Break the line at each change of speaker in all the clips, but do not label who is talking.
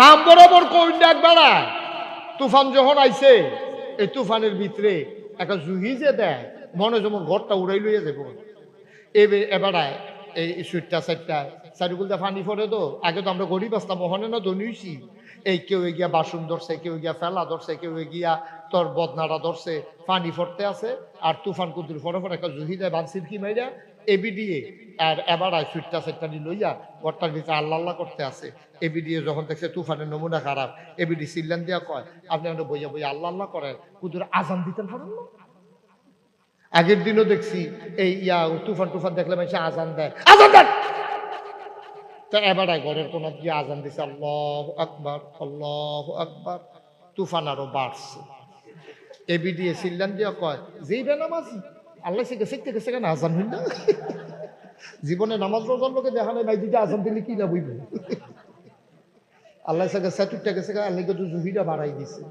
হাম বরাবর বেড়ায় তুফান যখন আইছে, এই তুফানের ভিতরে একটা জুহি যে দেয়, মনে যেমন ঘরটা উড়াই লইয়া পড়ে তো, আগে তো আমরা গরিব আসতাম মহনে না ধনুইছি এই কেউ গিয়া বাসন ধরছে, কেউ গিয়া ফেলা ধরছে, কেউ গিয়া তোর বদনাটা ধরছে, পানি ফরতে আছে, আর তুফান কুদুর ফরে ফরে একটা জুহি দেয়, বানসির কি মাইরা? এবি দিয়ে আর এবার আয় সুইটটা সাইডটা নিয়ে লইয়া ঘরটার ভিতরে আল্লাহ আল্লাহ করতে আছে। এবি দিয়ে যখন দেখছে তুফানের নমুনা খারাপ এবি ডি সিল্লান দিয়া কয়, আপনি আমরা বইয়া বইয়া আল্লাহ আল্লাহ করেন কুদুর আজান দিতেন পারেন না? আগের দিনও দেখছি, এই ইয়া তুফান টুফান দেখলে মানুষ আজান দেয়। আজান দেন! তো এবার ঘরের কোন দিয়ে আজান দিছে, আল্লাহ আকবার আল্লাহ আকবার। তুফান আরও বাড়ছে। এবি দিয়ে সিল্লান দিয়া কয়, যেই বে নামাজ আল্লাহ শিখে শিখতে গেছে কেন আজান হইল জীবনে নামাজ রোজার লোকে দেখা নাই ভাই, দুইটা আজান দিলে কি না বুঝবে আল্লাহ সাথে স্যাটুরটা গেছে আল্লাহ তো জুহিটা বাড়াই দিছে।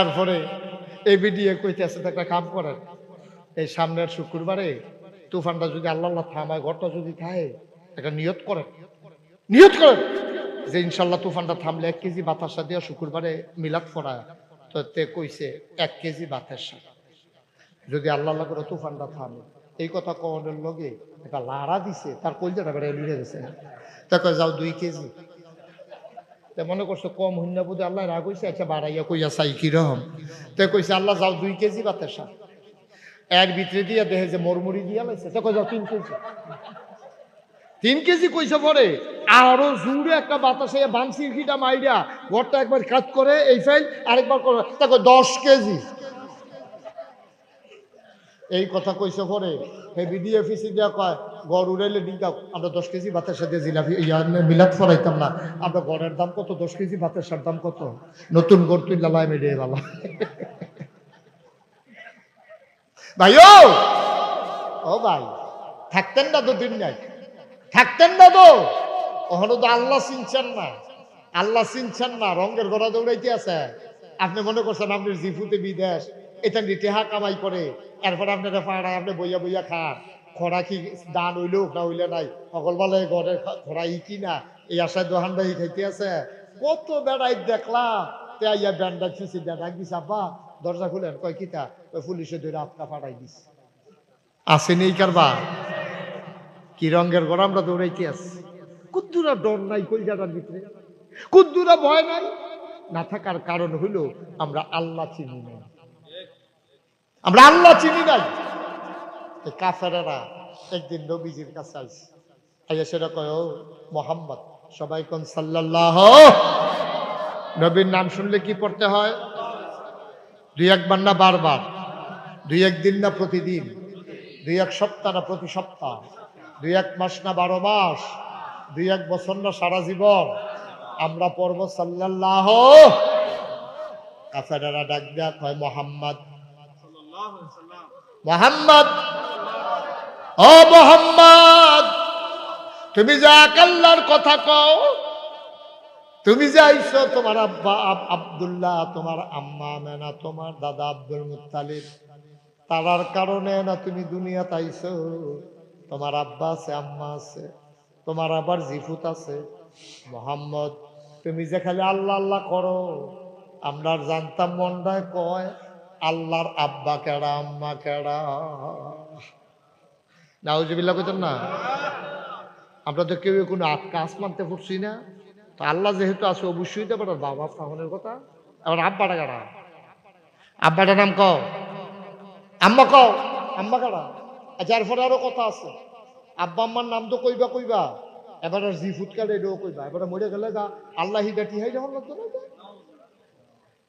এরপরে এবি দিয়ে কইতে আছে, একটা কাম করেন। এই সামনের শুক্রবারে তুফানটা যদি আল্লাহ আল্লাহ থামায়, ঘরটা যদি খায় একটা নিয়ত করেন। নিয়ত করেন যে ইনশাল্লাহ তুফানটা থামলে এক কেজি বাতাসা দিয়ে শুক্রবারে মিলাদ ফোড়ায় তো তে কইছে, এক কেজি বাতাসা। যদি আল্লাহ করে তুফানটা থামে। এই কথা কনের লগে একটা লাড়া দিছে, তার কলজাটা বেড়ে লুড়ে গেছে তা কয়, যাও দুই কেজি। তা মনে করছ, কম হইনা বুঝে আল্লাহ রাগ হইছে আচ্ছা বাড়াইয়া কইয়া চাই কীরকম? তে কইছে, আল্লাহ, যাও দুই কেজি বাতাসা এর ভিতরে দিয়া দেখে যে মরমুড়ি দিয়া লাইছে, তা কই যাও তিন কেজি। তিন কেজি কইছে পরে, আরও জুড়ে একটা বাতাসে বাংসির কিটা মাইরা ঘরটা একবার কাজ করে, এই ফাইল আরেকবার করে দেখো দশ কেজি। এই কথা কইছে পরে। দিয়া কয়, গড় উড়াইলে ডিঙ্কা আমরা দশ কেজি ভাতের সাথে জিলাপি ফরাইতাম না, আমরা গড়ের দাম কত, দশ কেজি ভাতের সার দাম কত? নতুন গড় তুই লালাই মেডিয়ে বালা। ভাই ও ও ভাই, থাকতেন না তো দিন নাই। থাকতেন না তো। ওখানে তো আল্লাহ চিনছেন না। আল্লাহ চিনছেন না, রঙের গড়া দৌড়াইতে আছে। আপনি মনে করছেন আপনি জিফুতে বিদেশ, এটা নিটেহা কামাই করে। এরপরে আপনারা পাড়ায় আপনি বইয়া বইয়া খান। খরা কি দান হইলেও না হইলে নাই? সকল বলে ঘরে খরা ই কি না? এই আশায় দোহান বাহি খাইতে আছে। কত বেড়াই দেখলাম। তে আইয়া ব্যান্ডা দেন। এক দিস আব্বা দরজা খুলেন। কয়, কিতা? ওই পুলিশে ধরে আপনা ফাটাই দিস। আসেনি কারবা কি রঙের ঘর আমরা দৌড়াইতে আছি। কুদ্দুরা ডর নাই কলজাটার ভিতরে। কুদ্দুরা ভয় নাই। না থাকার কারণ হইল আমরা আল্লাহ চিনি নাই আমরা আল্লাহ চিনি নাই। এই কাফেরেরা একদিন নবীজির কাছে আইসি আইয়া সেটা কয় মোহাম্মদ, সবাই কোন সাল্লাল্লাহ নবীর নাম শুনলে কি পড়তে হয়? দুই একবার না বারবার, দুই একদিন না প্রতিদিন, দুই এক সপ্তাহ না প্রতি সপ্তাহ, দুই এক মাস না বারো মাস, দুই এক বছর না সারা জীবন আমরা পড়ব সাল্লাল্লাহ। কাফেরেরা ডাক দেয়া কয়, মোহাম্মদ মোহাম্মদ। ও মোহাম্মদ, তুমি যা কাল্লার কথা কও, তুমি যে আইছো তোমার আব্বা আব- আব্দুল্লাহ, তোমার আম্মা মেনা, তোমার দাদা আব্দুল মুত্তালিব, তারার কারণে না তুমি দুনিয়াতে আইছো তোমার আব্বা আছে, আম্মা আছে, তোমার আবার জিফুত আছে। মোহাম্মদ, তুমি যে খালি আল্লাহ আল্লাহ করো, আমরা জানতাম মনটায় কয় আল্লাহর আব্বা কেডা, আম্মা কেডা? নাউজবিল্লা কইতেন না? আমরা তো কেউ কোনো আটকা আসমানতে পড়ছি না। তো আল্লাহ যেহেতু আছে, অবশ্যই তো আবার বাবা ফাহনের কথা। আবার আব্বাটা কারা আব্বাটার নাম কও? আম্মা কও? আম্মা কারা আচ্ছা এরপরে আরও কথা আছে। আব্বা, আম্মার নাম তো কইবা কইবা। এবার আর জি ফুট কাটে এটাও কইবা। এবারে মরে গেলে গা আল্লাহ হিদাটি হাই যখন লাগতো না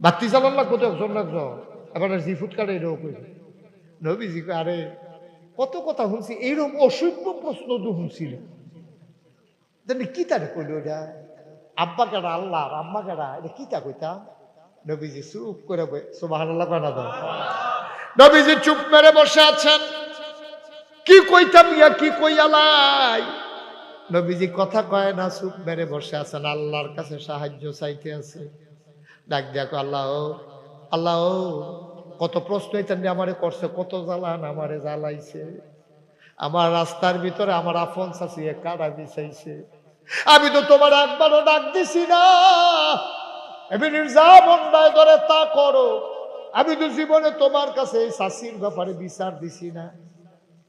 বাত্তি চালান লাগবো তো একজন লাগতো আর জি ফুট কাটে এটাও কইবা নবীজি আরে, কত কথা শুনছি, এইরকম অসভ্য প্রশ্ন তো শুনছিল কি তার কইল ওটা আব্বা কেডা, আল্লাহ আম্মা কেডা, এটা কি তা কইতা? নবীজি চুপ করে দাও নবীজি চুপ মেরে বসে আছেন। কি কইতাম ইয়া কি কইয়ালাই নবীজি কথা কয় না, চুপ মেরে বসে আছেন। আল্লাহর কাছে সাহায্য চাইতে আছে। ডাক দেখো আল্লাহ আল্লাহ কত প্রশ্ন এটা আমারে করছে, কত জ্বালান আমারে জ্বালাইছে। আমার রাস্তার ভিতরে আমার আফন চাষিয়ে কারা বিছাইছে। আমি তো তোমার একবারও ডাক দিছি না। এমনি যা বন্যায় করে তা করো। আমি তো জীবনে তোমার কাছে এই শাসির ব্যাপারে বিচার দিছি না।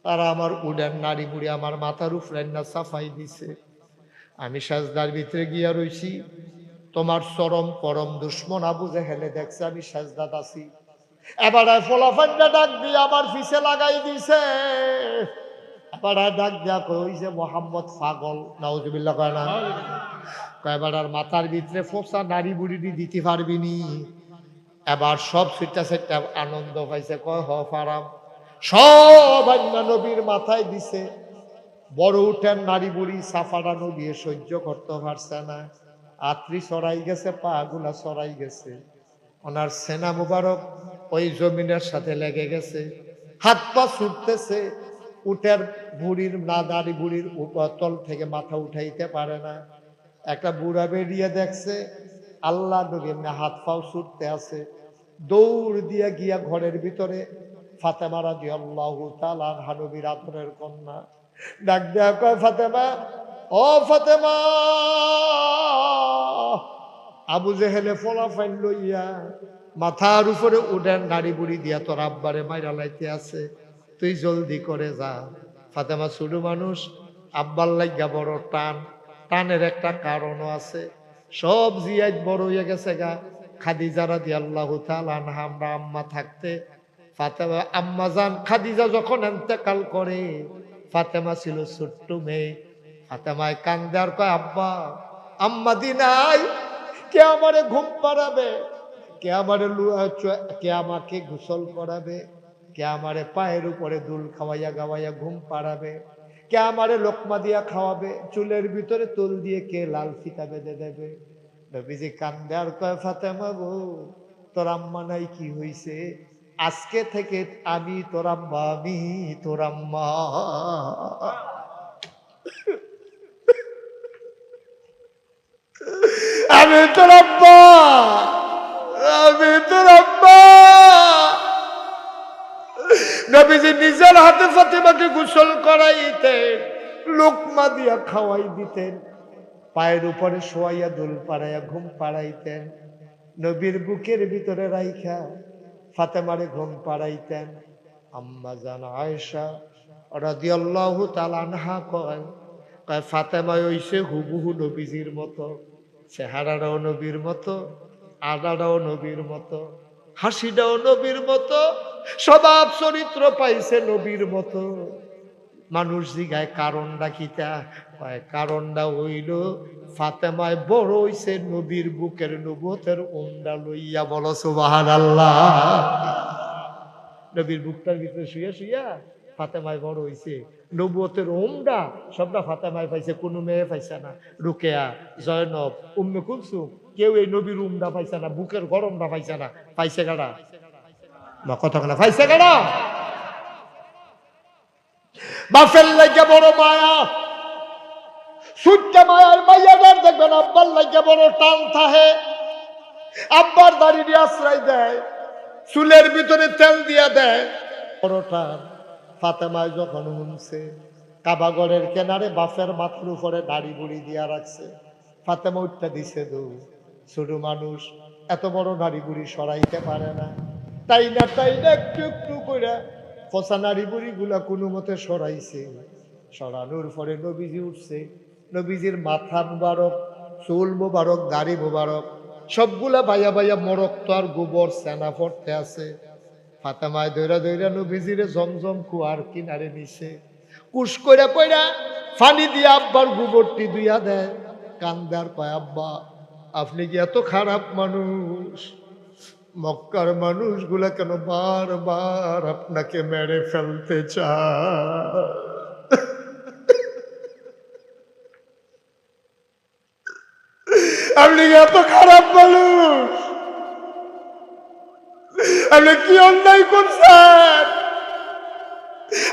তারা আমার উডেন নারী বুড়ি আমার মাথার উপরে না সাফাই দিছে। আমি সাজদার ভিতরে গিয়া রইছি। তোমার চরম পরম দুশ্মন আবু হেলে দেখছে আমি সাজদাত আছি। এবার ফলাফান্ডা ডাক দিয়ে আমার পিছে লাগাই দিছে। এবার ডাক দিয়া কইছে মোহাম্মদ পাগল, নাউজুবিল্লাহ কয় না? কয়বার আর মাথার ভিতরে ফোসা নারী বুড়ি দিতে পারবি নি? এবার সব সেটা সেটা আনন্দ পাইছে, কয় হ ফারাম। সব অন্য নবীর মাথায় দিছে। বড় উঠেন নারী বুড়ি সাফাটা নবী সহ্য করতে পারছে না। আত্রি সরাই গেছে, পা গুলা সরাই গেছে। ওনার সেনা মুবারক ওই জমিনের সাথে লেগে গেছে। হাত পা ছুটতেছে। উটের বুড়ির না নারী বুড়ির তল থেকে মাথা উঠাইতে পারে না। একটা বুড়া বেরিয়ে দেখছে, আল্লাহ নবী হাত পাও ছুটতে আছে। দৌড় দিয়ে গিয়া ঘরের ভিতরে ফাতেমা রাজি আল্লাহ হানবীর আদরের কন্যা। ডাক দেয়া কয়, ফাতেমা, ও ফাতেমা! আবু জেহেলে ফলাফাইন লইয়া মাথার উপরে উডেন নারী বুড়ি দিয়া তোর আব্বারে মাইরা লাইতে আছে। তুই জলদি করে যা। ফাতেমা ছোট মানুষ, আব্বার লাগিয়া বড় টান। টানের একটা কারণও আছে। সব জিয়াই বড় হয়ে গেছে গা। খাদিজা রাদি আল্লাহ আনহা, আমরা আম্মা থাকতে। ফাতেমা, আম্মা যান খাদিজা যখন এন্তেকাল করে, ফাতেমা ছিল ছোট্ট মেয়ে। ফাতেমায় কান্দার কয়, আব্বা, আম্মা দিনাই কে আমারে ঘুম পাড়াবে? কে আমারে কে আমাকে গোসল করাবে? কে আমারে পায়ের উপরে দুল খাওয়াইয়া গাওয়াইয়া ঘুম পাড়াবে? কে আমারে লোকমা দিয়া খাওয়াবে? চুলের ভিতরে তুল দিয়ে কে লাল ফিতা বেঁধে দেবে? নবীজি কান্দে, আর কয়, ফাতেমা গো, তোর আম্মা নাই কি হইছে? আজকে থেকে আমি, তোর আম্মা, আমি তোর আম্মা। আমি তোর আব্বা আমি তোর নবীজি নিজের হাতে ফাতেমাকে গোসল করাইতেন, লোকমা দিয়া খাওয়াই দিতেন, পায়ের উপরে শোয়াইয়া দোল পাড়াইয়া ঘুম পাড়াইতেন, নবীর বুকের ভিতরে রাইখা ফাতেমারে ঘুম পাড়াইতেন। আম্মা জান আয়েশা রাদিয়াল্লাহু তাআলা আনহা কয় কয় ফাতেমা হইছে হুবহু নবীজির মতো, চেহারাটাও নবীর মতো আদাটাও নবীর মতো হাসিটাও নবীর মতো, স্বভাব চরিত্র পাইছে নবীর মতো। মানুষ জিগায় কারণটা কিতা? কয়, কারণটা হইল ফাতেমায় বড় হইছে নবীর বুকের নবতের উন্ডা লইয়া বলো সুবাহান আল্লাহ নবীর বুকটার ভিতরে শুয়ে শুইয়া ফাতেমায় বড় হইছে নবুয়তের ওমডা সবটা ফাতেমায় পাইছে, কোনো মেয়ে পাইছে না। রুকেয়া, জয়নব, উম্মে কুলসুম কেউ এই নবীর উমডা পাইছে না, বুকের গরমটা পাইছে না, পাইছে গাড়া বা না পাইছে গাড়া বাপের লাগে বড় মায়া সূর্য মায়ার মাইয়াদার দেখবেন আব্বার লাগে বড় টান থাহে, আব্বার দাড়ি আশ্রয় দেয়, চুলের ভিতরে তেল দিয়া দেয়, বড় টান। ফাতেমায় যখন শুনছে কাবাগরের কেনারে বাফের মাথার উপরে দাড়ি বুড়ি দিয়া রাখছে, ফাতেমা উঠতে দিছে দু ছোট মানুষ এত বড় নারী বুড়ি সরাইতে পারে না। তাই না তাই না, একটু একটু করে ফসা নারী বুড়ি গুলা কোনো মতে সরাইছে। সরানোর পরে নবীজি উঠছে, নবীজির মাথা মুবারক, চুল মুবারক, দাড়ি মুবারক, সবগুলা বাইয়া বাইয়া মরক তো আর গোবর সেনা পড়তে আছে। ফাতেমায় দৈরা দৈরা নবীজিরে জমজম কুয়ার কিনারে নিছে। কুশ কইরা কইরা ফানি দিয়ে আব্বার গোবরটি দুইয়া দেয়। কান্দার কয়, আব্বা আপনি কি এত খারাপ মানুষ? মক্কার মানুষগুলা কেন বারবার আপনাকে মেরে ফেলতে চায়? আপনি এত খারাপ মানুষ? আপনি কি অন্যায় করছেন?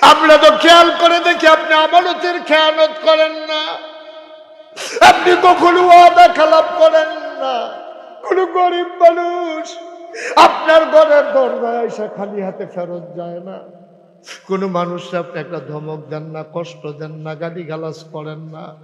আপনারা তো খেয়াল করে দেখি আপনি আমানতের খেয়ালত করেন না। আপনি কখনো আদা খালাপ করেন না। কোনো গরিব মানুষ। আপনার ঘরের দরজায় এসে খালি হাতে ফেরত যায় না। কোনো মানুষ আপনি একটা ধমক দেন না, কষ্ট দেন না গালি গালাজ করেন না।